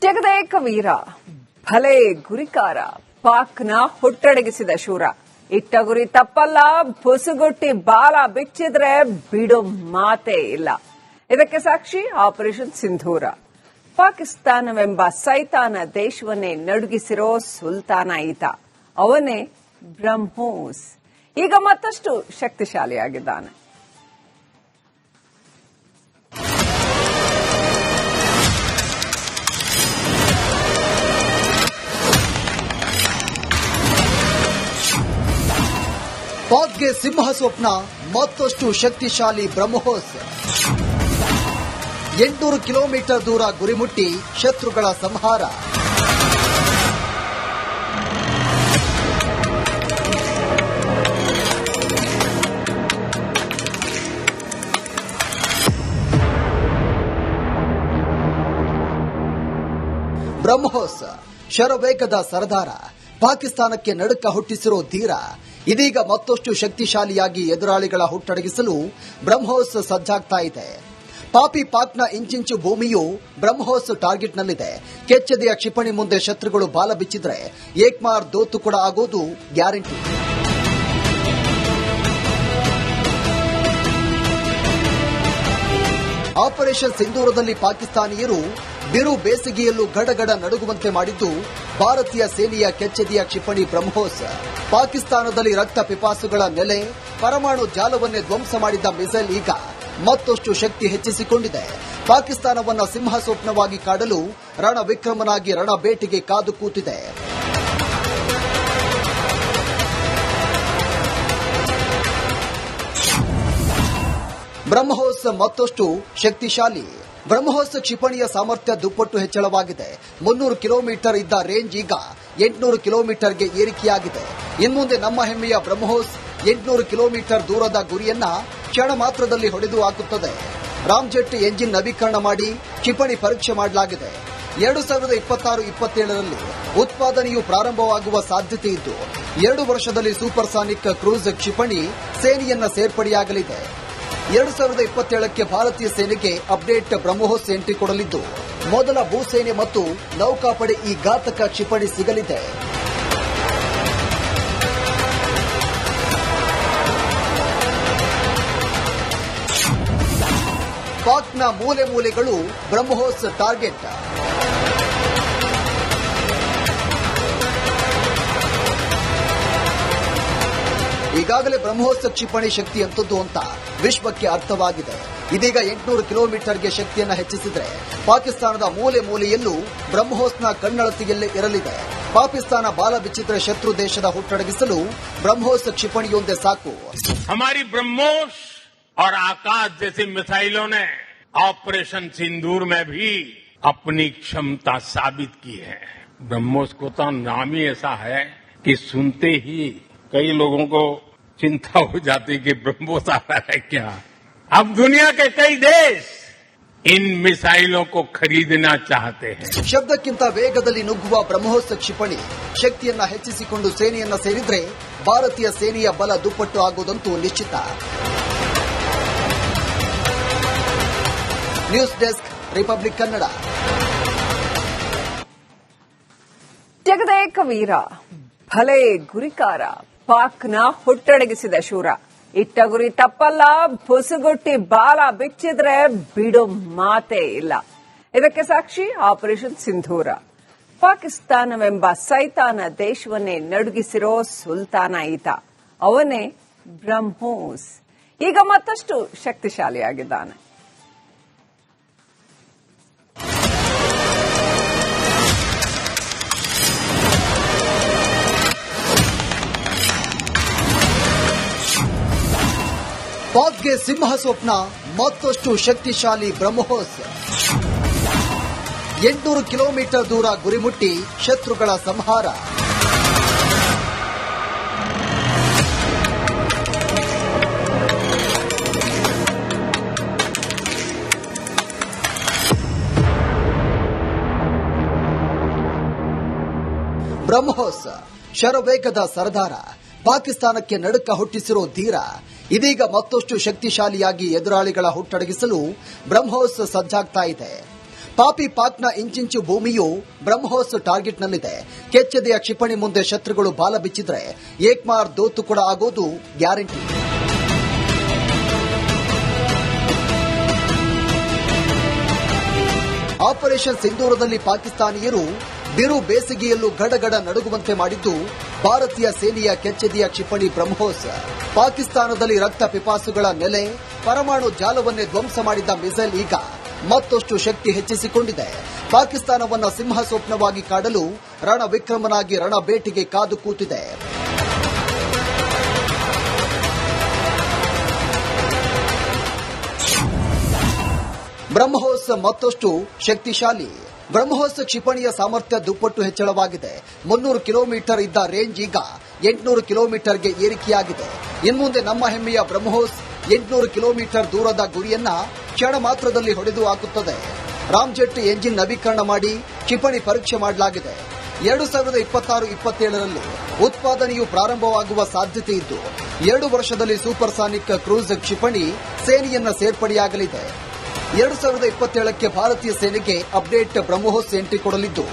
ಜಗದೇಕ ವೀರ ಭಲೆ ಗುರಿಕಾರ. ಪಾಕ್ನ ಹುಟ್ಟಡಗಿಸಿದ ಶೂರ. ಇಟ್ಟ ಗುರಿ ತಪ್ಪಲ್ಲ, ಬುಸುಗುಟ್ಟಿ ಬಾಲ ಬಿಚ್ಚಿದ್ರೆ ಬಿಡು ಮಾತೇ ಇಲ್ಲ. ಇದಕ್ಕೆ ಸಾಕ್ಷಿ ಆಪರೇಷನ್ ಸಿಂಧೂರ. ಪಾಕಿಸ್ತಾನವೆಂಬ ಸೈತಾನ ದೇಶವನ್ನೇ ನಡುಗಿಸಿರೋ ಸುಲ್ತಾನ ಈತ. ಅವನೇ ಬ್ರಹ್ಮೋಸ್. ಈಗ ಮತ್ತಷ್ಟು ಶಕ್ತಿಶಾಲಿಯಾಗಿದ್ದಾನೆ. ಪಾಕ್ಗೆ ಸಿಂಹ ಸ್ವಪ್ನ ಮತ್ತಷ್ಟು ಶಕ್ತಿಶಾಲಿ ಬ್ರಹ್ಮೋಸ್. ಎಂಟುನೂರು ಕಿಲೋಮೀಟರ್ ದೂರ ಗುರಿಮುಟ್ಟಿ ಶತ್ರುಗಳ ಸಂಹಾರ. ಬ್ರಹ್ಮೋಸ್, ಶರವೇಗದ ಸರದಾರ. ಪಾಕಿಸ್ತಾನಕ್ಕೆ ನಡುಕ ಹುಟ್ಟಿಸಿರೋ ಧೀರ, ಇದೀಗ ಮತ್ತಷ್ಟು ಶಕ್ತಿಶಾಲಿಯಾಗಿ ಎದುರಾಳಿಗಳ ಹುಟ್ಟಡಗಿಸಲು ಬ್ರಹ್ಮೋಸ್ ಸಜ್ಜಾಗ್ತಾ ಇದೆ. ಪಾಪಿ ಪಾಕ್ನ ಇಂಚಿಂಚು ಭೂಮಿಯು ಬ್ರಹ್ಮೋಸ್ ಟಾರ್ಗೆಟ್ನಲ್ಲಿದೆ. ಕೆಚ್ಚದೆಯ ಕ್ಷಿಪಣಿ ಮುಂದೆ ಶತ್ರುಗಳು ಬಾಲ ಬಿಚ್ಚಿದ್ರೆ ಏಕ್ಮಾರ್ ದೋತು ಕೂಡ ಆಗೋದು ಗ್ಯಾರಂಟಿ. ಆಪರೇಷನ್ ಸಿಂಧೂರದಲ್ಲಿ ಪಾಕಿಸ್ತಾನಿಯರು ಬಿರು ಬೇಸಿಗೆಯಲ್ಲೂ ಗಡಗಡ ನಡುಗುವಂತೆ ಮಾಡಿದ್ದು ಭಾರತೀಯ ಸೇನೆಯ ಕೆಚ್ಚೆದೆಯ ಕ್ಷಿಪಣಿ ಬ್ರಹ್ಮೋಸ್. ಪಾಕಿಸ್ತಾನದಲ್ಲಿ ರಕ್ತ ಪಿಪಾಸುಗಳ ನೆಲೆ, ಪರಮಾಣು ಜಾಲವನ್ನೇ ಧ್ವಂಸ ಮಾಡಿದ್ದ ಮಿಸೈಲ್ ಈಗ ಮತ್ತಷ್ಟು ಶಕ್ತಿ ಹೆಚ್ಚಿಸಿಕೊಂಡಿದೆ. ಪಾಕಿಸ್ತಾನವನ್ನ ಸಿಂಹ ಸ್ವಪ್ನವಾಗಿ ಕಾಡಲು ರಣ ವಿಕ್ರಮನಾಗಿ ರಣ ಬೇಟೆಗೆ ಕಾದು ಕೂತಿದೆ. ಬ್ರಹ್ಮೋಸ್ ಮತ್ತಷ್ಟು ಶಕ್ತಿಶಾಲಿ. ಬ್ರಹ್ಮೋಸ್ ಕ್ಷಿಪಣಿಯ ಸಾಮರ್ಥ್ಯ ದುಪ್ಪಟ್ಟು ಹೆಚ್ಚಳವಾಗಿದೆ. ಮುನ್ನೂರು ಕಿಲೋಮೀಟರ್ ಇದ್ದ ರೇಂಜ್ ಈಗ ಎಂಟುನೂರು ಕಿಲೋಮೀಟರ್ಗೆ ಏರಿಕೆಯಾಗಿದೆ. ಇನ್ಮುಂದೆ ನಮ್ಮ ಹೆಮ್ಮೆಯ ಬ್ರಹ್ಮೋಸ್ ಎಂಟುನೂರು ಕಿಲೋಮೀಟರ್ ದೂರದ ಗುರಿಯನ್ನ ಕ್ಷಣ ಮಾತ್ರದಲ್ಲಿ ಹೊಡೆದು ಹಾಕುತ್ತದೆ. ರಾಮ್ಜೆಟ್ ಎಂಜಿನ್ ನವೀಕರಣ ಮಾಡಿ ಕ್ಷಿಪಣಿ ಪರೀಕ್ಷೆ ಮಾಡಲಾಗಿದೆ. ಎರಡು ಸಾವಿರದ ಇಪ್ಪತ್ತಾರು, ಇಪ್ಪತ್ತೇಳರಲ್ಲಿ ಉತ್ಪಾದನೆಯು ಪ್ರಾರಂಭವಾಗುವ ಸಾಧ್ಯತೆ ಇದ್ದು, ಎರಡು ವರ್ಷದಲ್ಲಿ ಸೂಪರ್ಸಾನಿಕ್ ಕ್ರೂಸ್ ಕ್ಷಿಪಣಿ ಸೇನೆಯನ್ನ ಸೇರ್ಪಡೆಯಾಗಲಿದೆ. ಎರಡು ಸಾವಿರದ ಇಪ್ಪತ್ತೇಳಕ್ಕೆ ಭಾರತೀಯ ಸೇನೆಗೆ ಅಪ್ಡೇಟ್ ಬ್ರಹ್ಮೋಸ್ ಎಂಟ್ರಿ ಕೊಡಲಿದ್ದು, ಮೊದಲ ಭೂಸೇನೆ ಮತ್ತು ನೌಕಾಪಡೆ ಈ ಘಾತಕ ಕ್ಷಿಪಣಿ ಸಿಗಲಿದೆ. ಪಾಕ್ನ ಮೂಲೆ ಮೂಲೆಗಳು ಬ್ರಹ್ಮೋಸ್ ಟಾರ್ಗೆಟ್. ಈಗಾಗಲೇ ಬ್ರಹ್ಮೋಸ್ ಕ್ಷಿಪಣಿ ಶಕ್ತಿ ಎಂತದ್ದು ಅಂತ ವಿಶ್ವಕ್ಕೆ ಅರ್ಥವಾಗಿದೆ ಇದೀಗ ಎಂಟುನೂರು ಕಿಲೋಮೀಟರ್ಗೆ ಶಕ್ತಿಯನ್ನ ಹೆಚ್ಚಿಸಿದ್ರೆ ಪಾಕಿಸ್ತಾನದ ಮೂಲೆ ಮೂಲೆಯಲ್ಲೂ ಬ್ರಹ್ಮೋಸ್ನ ಕಣ್ಣಳತೆಯಲ್ಲೇ ಇರಲಿದೆ ಪಾಕಿಸ್ತಾನ ಬಾಲ ಬಿಚ್ಚಿದ್ರೆ ಶತ್ರು ದೇಶದ ಹುಟ್ಟಡಗಿಸಲು ಬ್ರಹ್ಮೋಸ್ ಕ್ಷಿಪಣಿಯೊಂದೇ ಸಾಕು हमारी ब्रह्मोस और आकाश जैसी मिसाइलों ने ऑपरेशन सिंदूर में भी अपनी क्षमता साबित की है ब्रह्मोस को तो नाम ही ऐसा है कि सुनते ही कई लोगों को चिंता हो जाती कि ब्रह्मोस आ रहा है क्या अब दुनिया के कई देश इन मिसाइलों को खरीदना चाहते हैं ಶಬ್ದಕ್ಕಿಂತ ವೇಗದಲ್ಲಿ ನುಗ್ಗುವ ಬ್ರಹ್ಮೋಸ್ ಕ್ಷಿಪಣಿ ಶಕ್ತಿಯನ್ನ ಹೆಚ್ಚಿಸಿಕೊಂಡು ಸೇನೆಯನ್ನ ಸೇರಿದ್ರೆ ಭಾರತೀಯ ಸೇನೆಯ ಬಲ ದುಪ್ಪಟ್ಟು ಆಗುವುದಂತೂ ನಿಶ್ಚಿತ ನ್ಯೂಸ್ ಡೆಸ್ಕ್ ರಿಪಬ್ಲಿಕ್ ಕನ್ನಡ ಜಗದೇಕ ವೀರ ಭಲೆ ಗುರಿಕಾರ ಪಾಕ್ನ ಹುಟ್ಟಡಗಿಸಿದ ಶೂರ. ಇಟ್ಟ ಗುರಿ ತಪ್ಪಲ್ಲ ಬುಸುಗುಟ್ಟಿ ಬಾಲ ಬಿಚ್ಚಿದ್ರೆ ಬಿಡು ಮಾತೇ ಇಲ್ಲ. ಇದಕ್ಕೆ ಸಾಕ್ಷಿ ಆಪರೇಷನ್ ಸಿಂಧೂರ. ಪಾಕಿಸ್ತಾನವೆಂಬ ಸೈತಾನ ದೇಶವನ್ನೇ ನಡುಗಿಸಿರೋ ಸುಲ್ತಾನ ಈತ. ಅವನೇ ಬ್ರಹ್ಮೋಸ್. ಈಗ ಮತ್ತಷ್ಟು ಶಕ್ತಿಶಾಲಿಯಾಗಿದ್ದಾನೆ. ಪಾಕ್ಗೆ ಸಿಂಹ ಸ್ವಪ್ನ ಮತ್ತಷ್ಟು ಶಕ್ತಿಶಾಲಿ ಬ್ರಹ್ಮೋಸ್. ಎಂಟುನೂರು ಕಿಲೋಮೀಟರ್ ದೂರ ಗುರಿಮುಟ್ಟಿ ಶತ್ರುಗಳ ಸಂಹಾರ. ಬ್ರಹ್ಮೋಸ್, ಶರವೇಗದ ಸರದಾರ, ಪಾಕಿಸ್ತಾನಕ್ಕೆ ನಡುಕ ಹುಟ್ಟಿಸಿರೋ ಧೀರ ಇದೀಗ ಮತ್ತಷ್ಟು ಶಕ್ತಿಶಾಲಿಯಾಗಿ ಎದುರಾಳಿಗಳ ಹುಟ್ಟಡಗಿಸಲು ಬ್ರಹ್ಮೋಸ್ ಸಜ್ಜಾಗ್ತಾ ಇದೆ. ಪಾಪಿ ಪಾಕ್ನ ಇಂಚಿಂಚು ಭೂಮಿಯು ಬ್ರಹ್ಮೋಸ್ ಟಾರ್ಗೆಟ್ನಲ್ಲಿದೆ. ಕೆಚ್ಚದೆಯ ಕ್ಷಿಪಣಿ ಮುಂದೆ ಶತ್ರುಗಳು ಬಾಲ ಬಿಚ್ಚಿದ್ರೆ ಏಕ್ಮಾರ್ ದೋತು ಕೂಡ ಆಗೋದು ಗ್ಯಾರಂಟಿ. ಆಪರೇಷನ್ ಸಿಂಧೂರದಲ್ಲಿ ಪಾಕಿಸ್ತಾನಿಯರು ಬಿರು ಬೇಸಿಗೆಯಲ್ಲೂ ಗಡಗಡ ನಡುಗುವಂತೆ ಮಾಡಿದ್ದು ಭಾರತೀಯ ಸೇನೆಯ ಕೆಚ್ಚೆದೆಯ ಕ್ಷಿಪಣಿ ಬ್ರಹ್ಮೋಸ್. ಪಾಕಿಸ್ತಾನದಲ್ಲಿ ರಕ್ತ ಪಿಪಾಸುಗಳ ನೆಲೆ, ಪರಮಾಣು ಜಾಲವನ್ನೇ ಧ್ವಂಸ ಮಾಡಿದ್ದ ಮಿಸೈಲ್ ಈಗ ಮತ್ತಷ್ಟು ಶಕ್ತಿ ಹೆಚ್ಚಿಸಿಕೊಂಡಿದೆ. ಪಾಕಿಸ್ತಾನವನ್ನ ಸಿಂಹ ಸ್ವಪ್ನವಾಗಿ ಕಾಡಲು ರಣ ವಿಕ್ರಮನಾಗಿ ರಣ ಬೇಟೆಗೆ ಕಾದು ಕೂತಿದೆ. ಬ್ರಹ್ಮೋಸ್ ಮತ್ತಷ್ಟು ಶಕ್ತಿಶಾಲಿ. ಬ್ರಹ್ಮೋಸ್ ಕ್ಷಿಪಣಿಯ ಸಾಮರ್ಥ್ಯ ದುಪ್ಪಟ್ಟು ಹೆಚ್ಚಳವಾಗಿದೆ. ಮುನ್ನೂರು ಕಿಲೋಮೀಟರ್ ಇದ್ದ ರೇಂಜ್ ಈಗ ಎಂಟುನೂರು ಕಿಲೋಮೀಟರ್ಗೆ ಏರಿಕೆಯಾಗಿದೆ. ಇನ್ಮುಂದೆ ನಮ್ಮ ಹೆಮ್ಮೆಯ ಬ್ರಹ್ಮೋಸ್ ಎಂಟುನೂರು ಕಿಲೋಮೀಟರ್ ದೂರದ ಗುರಿಯನ್ನ ಕ್ಷಣ ಮಾತ್ರದಲ್ಲಿ ಹೊಡೆದು ಹಾಕುತ್ತದೆ. ರಾಮ್ಜೆಟ್ ಎಂಜಿನ್ ನವೀಕರಣ ಮಾಡಿ ಕ್ಷಿಪಣಿ ಪರೀಕ್ಷೆ ಮಾಡಲಾಗಿದೆ. ಎರಡು ಸಾವಿರದ ಇಪ್ಪತ್ತಾರು, ಇಪ್ಪತ್ತೇಳರಲ್ಲಿ ಉತ್ಪಾದನೆಯು ಪ್ರಾರಂಭವಾಗುವ ಸಾಧ್ಯತೆ ಇದ್ದು, ಎರಡು ವರ್ಷದಲ್ಲಿ ಸೂಪರ್ ಸಾನಿಕ್ ಕ್ರೂಸ್ ಕ್ಷಿಪಣಿ ಸೇನೆಯನ್ನ ಸೇರ್ಪಡೆಯಾಗಲಿದೆ. ಎರಡು ಸಾವಿರದ ಇಪ್ಪತ್ತೇಳಕ್ಕೆ ಭಾರತೀಯ ಸೇನೆಗೆ ಅಪ್ಡೇಟ್ ಬ್ರಹ್ಮೋಸ್ ಎಂಟ್ರಿ ಕೊಡಲಿದ್ದು,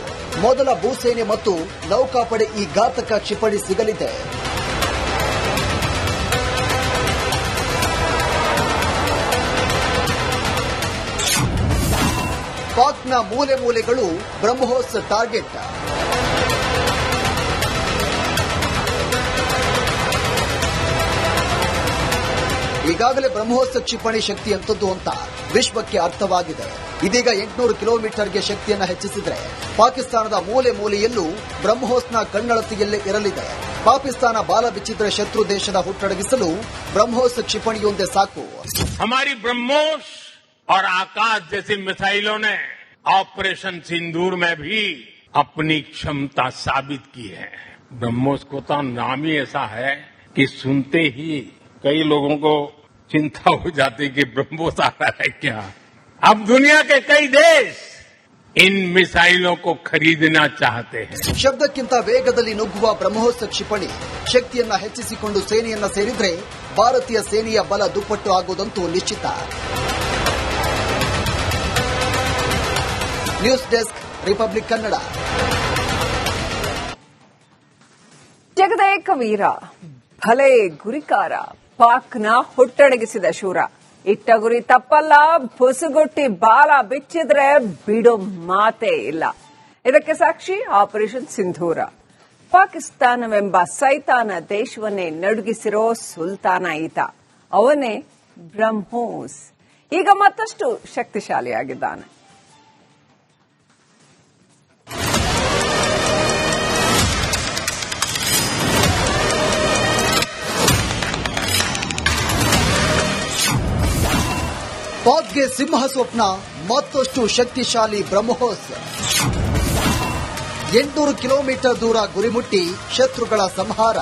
ಮೊದಲ ಭೂಸೇನೆ ಮತ್ತು ನೌಕಾಪಡೆ ಈ ಘಾತಕ ಕ್ಷಿಪಣಿ ಸಿಗಲಿದೆ. ಪಾಕ್ನ ಮೂಲೆ ಮೂಲೆಗಳು ಬ್ರಹ್ಮೋಸ್ ಟಾರ್ಗೆಟ್. ಈಗಾಗಲೇ ಬ್ರಹ್ಮೋಸ್ ಕ್ಷಿಪಣಿ ಶಕ್ತಿ ಅಂತದ್ದು ಅಂತ. ವಿಶ್ವಕ್ಕೆ ಅರ್ಥವಾಗಿದೆ ಇದೀಗ ಎಂಟುನೂರು ಕಿಲೋಮೀಟರ್ಗೆ ಶಕ್ತಿಯನ್ನು ಹೆಚ್ಚಿಸಿದ್ರೆ ಪಾಕಿಸ್ತಾನದ ಮೂಲೆ ಮೂಲೆಯಲ್ಲೂ ಬ್ರಹ್ಮೋಸ್ನ ಕಣ್ಣಳತೆಯಲ್ಲೇ ಇರಲಿದೆ ಪಾಕಿಸ್ತಾನ ಬಾಲ ಬಿಚ್ಚಿದ್ರೆ ಶತ್ರು ದೇಶದ ಹುಟ್ಟಡಗಿಸಲು ಬ್ರಹ್ಮೋಸ್ ಕ್ಷಿಪಣಿಯೊಂದೇ ಸಾಕು हमारी ब्रह्मोस और आकाश जैसी मिसाइलों ने ऑपरेशन सिंदूर में भी अपनी क्षमता साबित की है ब्रह्मोस को तो नाम ही ऐसा है कि सुनते ही कई लोगों को चिंता हो जाती कि ब्रह्मोस आ रहा है क्या अब दुनिया के कई देश इन मिसाइलों को खरीदना चाहते हैं ಶಬ್ದಕ್ಕಿಂತ ವೇಗದಲ್ಲಿ ನುಗ್ಗುವ ಬ್ರಹ್ಮೋಸ್ ಕ್ಷಿಪಣಿ ಶಕ್ತಿಯನ್ನ ಹೆಚ್ಚಿಸಿಕೊಂಡು ಸೇನೆಯನ್ನ ಸೇರಿದ್ರೆ ಭಾರತೀಯ ಸೇನೆಯ ಬಲ ದುಪ್ಪಟ್ಟು ಆಗುವುದಂತೂ ನಿಶ್ಚಿತ ನ್ಯೂಸ್ ಡೆಸ್ಕ್ ರಿಪಬ್ಲಿಕ್ ಕನ್ನಡ ಜಗದೇಕ ವೀರ ಭಲೆ ಗುರಿಕಾರ ಪಾಕ್ನ ಹುಟ್ಟಡಗಿಸಿದ ಶೂರ. ಇಟ್ಟ ಗುರಿ ತಪ್ಪಲ್ಲ, ಬುಸುಗುಟ್ಟಿ ಬಾಲ ಬಿಚ್ಚಿದ್ರೆ ಬಿಡೋ ಮಾತೇ ಇಲ್ಲ. ಇದಕ್ಕೆ ಸಾಕ್ಷಿ ಆಪರೇಷನ್ ಸಿಂಧೂರ. ಪಾಕಿಸ್ತಾನವೆಂಬ ಸೈತಾನ ದೇಶವನ್ನೇ ನಡುಗಿಸಿರೋ ಸುಲ್ತಾನ ಈತ. ಅವನೇ ಬ್ರಹ್ಮೋಸ್. ಈಗ ಮತ್ತಷ್ಟು ಶಕ್ತಿಶಾಲಿಯಾಗಿದ್ದಾನೆ. ಪಾಕ್ಗೆ ಸಿಂಹ ಸ್ವಪ್ನ ಮತ್ತಷ್ಟು ಶಕ್ತಿಶಾಲಿ ಬ್ರಹ್ಮೋಸ್ ಎಂಟುನೂರು ಕಿಲೋಮೀಟರ್ ದೂರ ಗುರಿಮುಟ್ಟಿ ಶತ್ರುಗಳ ಸಂಹಾರ.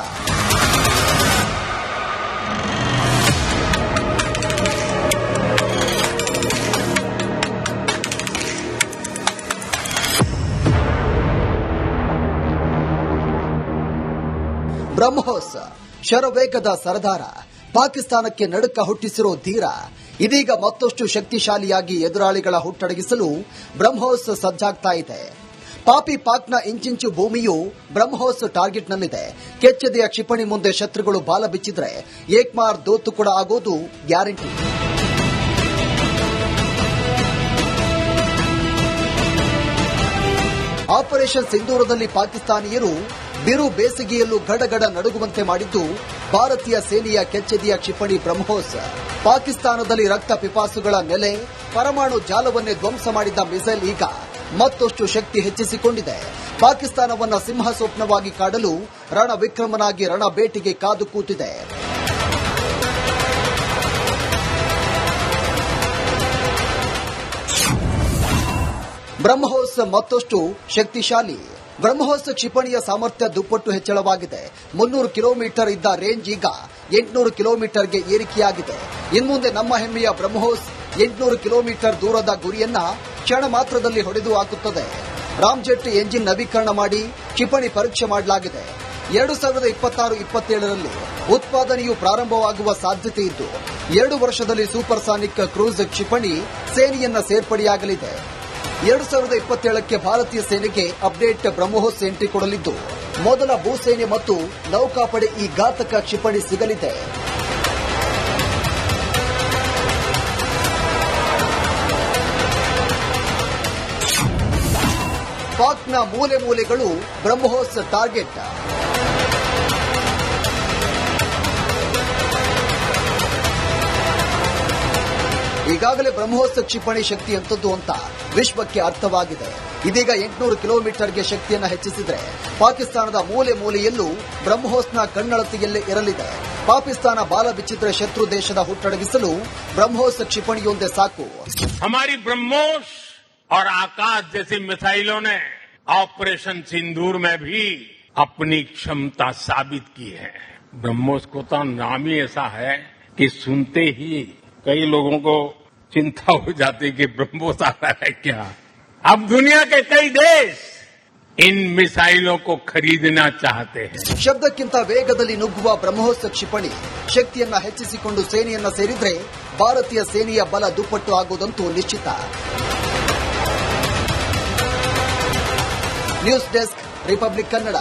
ಬ್ರಹ್ಮೋಸ್, ಶರವೇಗದ ಸರದಾರ. ಪಾಕಿಸ್ತಾನಕ್ಕೆ ನಡುಕ ಹುಟ್ಟಿಸಿರೋ ಧೀರ, ಇದೀಗ ಮತ್ತಷ್ಟು ಶಕ್ತಿಶಾಲಿಯಾಗಿ ಎದುರಾಳಿಗಳ ಹುಟ್ಟಡಗಿಸಲು ಬ್ರಹ್ಮೋಸ್ ಸಜ್ಜಾಗ್ತಾ ಇದೆ. ಪಾಪಿ ಪಾಕ್ನ ಇಂಚಿಂಚು ಭೂಮಿಯು ಬ್ರಹ್ಮೋಸ್ ಟಾರ್ಗೆಟ್ನಲ್ಲಿದೆ. ಕೆಚ್ಚದೆಯ ಕ್ಷಿಪಣಿ ಮುಂದೆ ಶತ್ರುಗಳು ಬಾಲ ಬಿಚ್ಚಿದ್ರೆ ಏಕ್ಮಾರ್ ದೋತು ಕೂಡ ಆಗೋದು ಗ್ಯಾರಂಟಿ. ಆಪರೇಷನ್ ಸಿಂಧೂರದಲ್ಲಿ ಪಾಕಿಸ್ತಾನಿಯರು ಬಿರು ಬೇಸಿಗೆಯಲ್ಲೂ ಗಡಗಡ ನಡುಗುವಂತೆ ಮಾಡಿದ್ದು ಭಾರತೀಯ ಸೇನೆಯ ಕೆಚ್ಚೆದೆಯ ಕ್ಷಿಪಣಿ ಬ್ರಹ್ಮೋಸ್. ಪಾಕಿಸ್ತಾನದಲ್ಲಿ ರಕ್ತ ಪಿಪಾಸುಗಳ ನೆಲೆ, ಪರಮಾಣು ಜಾಲವನ್ನೇ ಧ್ವಂಸ ಮಾಡಿದ್ದ ಮಿಸೈಲ್ ಈಗ ಮತ್ತಷ್ಟು ಶಕ್ತಿ ಹೆಚ್ಚಿಸಿಕೊಂಡಿದೆ. ಪಾಕಿಸ್ತಾನವನ್ನ ಸಿಂಹ ಸ್ವಪ್ನವಾಗಿ ಕಾಡಲು ರಣ ವಿಕ್ರಮನಾಗಿ ರಣ ಬೇಟೆಗೆ ಕಾದು ಕೂತಿದೆ. ಬ್ರಹ್ಮೋಸ್ ಮತ್ತಷ್ಟು ಶಕ್ತಿಶಾಲಿ. ಬ್ರಹ್ಮೋಸ್ ಕ್ಷಿಪಣಿಯ ಸಾಮರ್ಥ್ಯ ದುಪ್ಪಟ್ಟು ಹೆಚ್ಚಳವಾಗಿದೆ. ಮುನ್ನೂರು ಕಿಲೋಮೀಟರ್ ಇದ್ದ ರೇಂಜ್ ಈಗ ಎಂಟುನೂರು ಕಿಲೋಮೀಟರ್ಗೆ ಏರಿಕೆಯಾಗಿದೆ. ಇನ್ಮುಂದೆ ನಮ್ಮ ಹೆಮ್ಮೆಯ ಬ್ರಹ್ಮೋಸ್ ಎಂಟುನೂರು ಕಿಲೋಮೀಟರ್ ದೂರದ ಗುರಿಯನ್ನ ಕ್ಷಣ ಮಾತ್ರದಲ್ಲಿ ಹೊಡೆದು ಹಾಕುತ್ತದೆ. ರಾಮ್ಜೆಟ್ ಎಂಜಿನ್ ನವೀಕರಣ ಮಾಡಿ ಕ್ಷಿಪಣಿ ಪರೀಕ್ಷೆ ಮಾಡಲಾಗಿದೆ. ಎರಡು ಸಾವಿರದ ಇಪ್ಪತ್ತಾರು, ಇಪ್ಪತ್ತೇಳರಲ್ಲಿ ಉತ್ಪಾದನೆಯು ಪ್ರಾರಂಭವಾಗುವ ಸಾಧ್ಯತೆ ಇದ್ದು, ಎರಡು ವರ್ಷದಲ್ಲಿ ಸೂಪರ್ಸಾನಿಕ್ ಕ್ರೂಸ್ ಕ್ಷಿಪಣಿ ಸೇನೆಯನ್ನ ಸೇರ್ಪಡೆಯಾಗಲಿದೆ. ಎರಡು ಸಾವಿರದ ಇಪ್ಪತ್ತೇಳಕ್ಕೆ ಭಾರತೀಯ ಸೇನೆಗೆ ಅಪ್ಡೇಟ್ ಬ್ರಹ್ಮೋಸ್ ಎಂಟ್ರಿ ಕೊಡಲಿದ್ದು, ಮೊದಲ ಭೂಸೇನೆ ಮತ್ತು ನೌಕಾಪಡೆ ಈ ಘಾತಕ ಕ್ಷಿಪಣಿ ಸಿಗಲಿದೆ. ಪಾಕ್ನ ಮೂಲೆ ಮೂಲೆಗಳು ಬ್ರಹ್ಮೋಸ್ ಟಾರ್ಗೆಟ್. ಈಗಾಗಲೇ ಬ್ರಹ್ಮೋಸ್ ಕ್ಷಿಪಣಿ ಶಕ್ತಿ ಎಂತದ್ದು ಅಂತ ವಿಶ್ವಕ್ಕೆ ಅರ್ಥವಾಗಿದೆ ಇದೀಗ ಎಂಟುನೂರು ಕಿಲೋಮೀಟರ್ಗೆ ಶಕ್ತಿಯನ್ನು ಹೆಚ್ಚಿಸಿದ್ರೆ ಪಾಕಿಸ್ತಾನದ ಮೂಲೆ ಮೂಲೆಯಲ್ಲೂ ಬ್ರಹ್ಮೋಸ್ನ ಕಣ್ಣಳತೆಯಲ್ಲೇ ಇರಲಿದೆ ಪಾಕಿಸ್ತಾನ ಬಾಲ ಬಿಚ್ಚಿದ್ರೆ ಶತ್ರು ದೇಶದ ಹುಟ್ಟಡಗಿಸಲು ಬ್ರಹ್ಮೋಸ್ ಕ್ಷಿಪಣಿಯೊಂದೇ ಸಾಕು हमारी ब्रह्मोस और आकाश जैसी मिसाइलों ने ऑपरेशन सिंदूर में भी अपनी क्षमता साबित की है ब्रह्मोस को तो नाम ही ऐसा है कि सुनते ही कई लोगों को चिंता हो जाती कि ब्रह्मोस आ रहा है क्या अब दुनिया के कई देश इन मिसाइलों को खरीदना चाहते हैं ಶಬ್ದಕ್ಕಿಂತ ವೇಗದಲ್ಲಿ ನುಗ್ಗುವ ಬ್ರಹ್ಮೋಸ್ ಕ್ಷಿಪಣಿ ಶಕ್ತಿಯನ್ನ ಹೆಚ್ಚಿಸಿಕೊಂಡು ಸೇನೆಯನ್ನ ಸೇರಿದ್ರೆ ಭಾರತೀಯ ಸೇನೆಯ ಬಲ ದುಪ್ಪಟ್ಟು ಆಗುವುದಂತೂ ನಿಶ್ಚಿತ ನ್ಯೂಸ್ ಡೆಸ್ಕ್ ರಿಪಬ್ಲಿಕ್ ಕನ್ನಡ